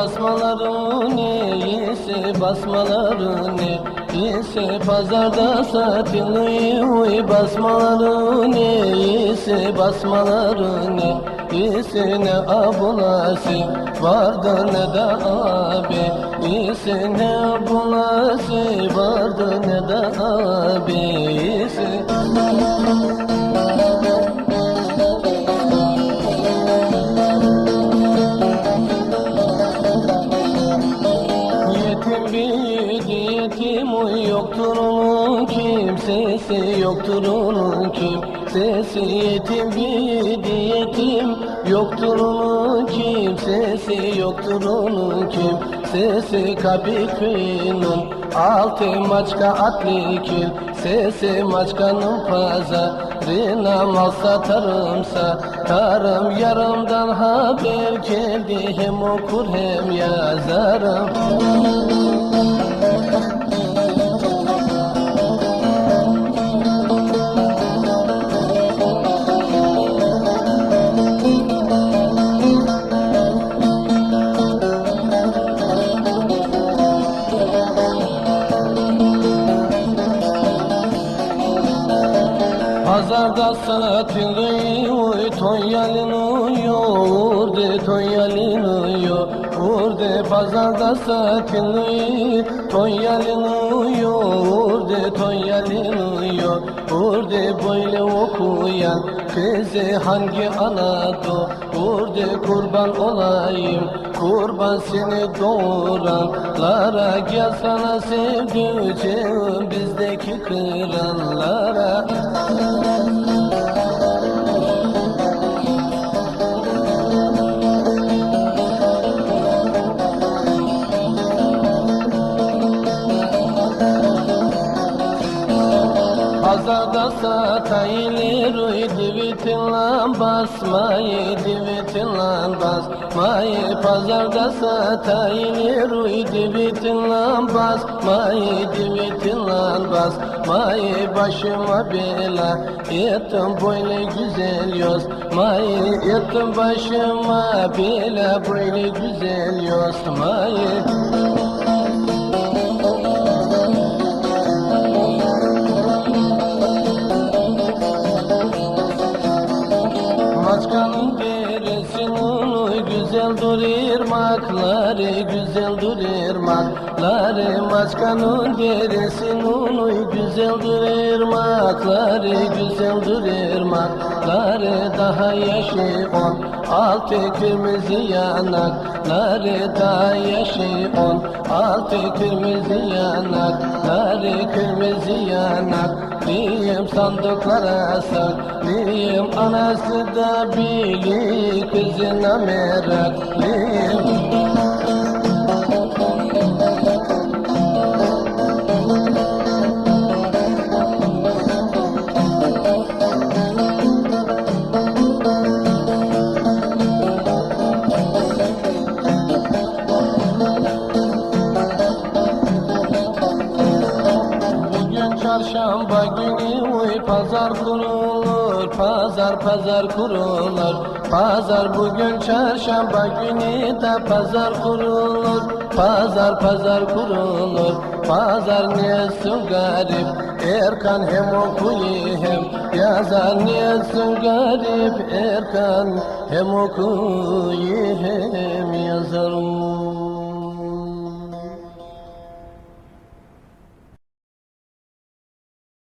basmalarını iyisi basmalarını iyisi pazarda satılıyor basmalarını iyisi basmalarını iyisi ne? Abulası vardı ne de abi. İyisi ne abulası vardı ne de abi kimsesi yoktur onun kimsesi yetim bir yetim. Yoktur onun kimsesi yoktur onun kimsesi Kapiköy'ünün altı maçka atlı kim sesi maçkanın pazarına mal satarım satarım yarımdan haber geldi. Hem okur hem yazarım Pazarda satılıyor Tonyalın yoğurdu Tonyalın yoğurdu Pazarda satılıyor Tonyalın yoğurdu Tonyalın yoğurdu Böyle okuyan kızı hangi ana doğurdu Kurban olayım kurban seni doğuranlara. Gel sana sevdiceğim bizdeki kıranlara Pazarda satayılır uy divitin lan basmayı divitin lan basmayı Pazarda satayılır uy divitin lan basmayı divitin lan basmayı Başıma bela. Ettim böyle güzel yosmayı Ettim başıma bela. Böyle güzel yosmayı. Maçkanın güzel dur irmakları Güzel dur irmakları Maçkanın deresinin güzel dur irmakları Güzel dur irmakları Daha yaşı on altı kırmızı yanakları. Daha yaşı on altı kırmızı yanakları. Kırmızı yanak Diyem sandıklara saklıyım Anası da bilir kızına meraklıyım çarşamba günü uy pazar kurulur Pazar pazar kurulur. Pazar bugün çarşamba günü de pazar kurulur Pazar pazar kurulur. Pazar nesin garip Erkan hem okuyu hem yazar. Nesin garip Erkan hem okuyu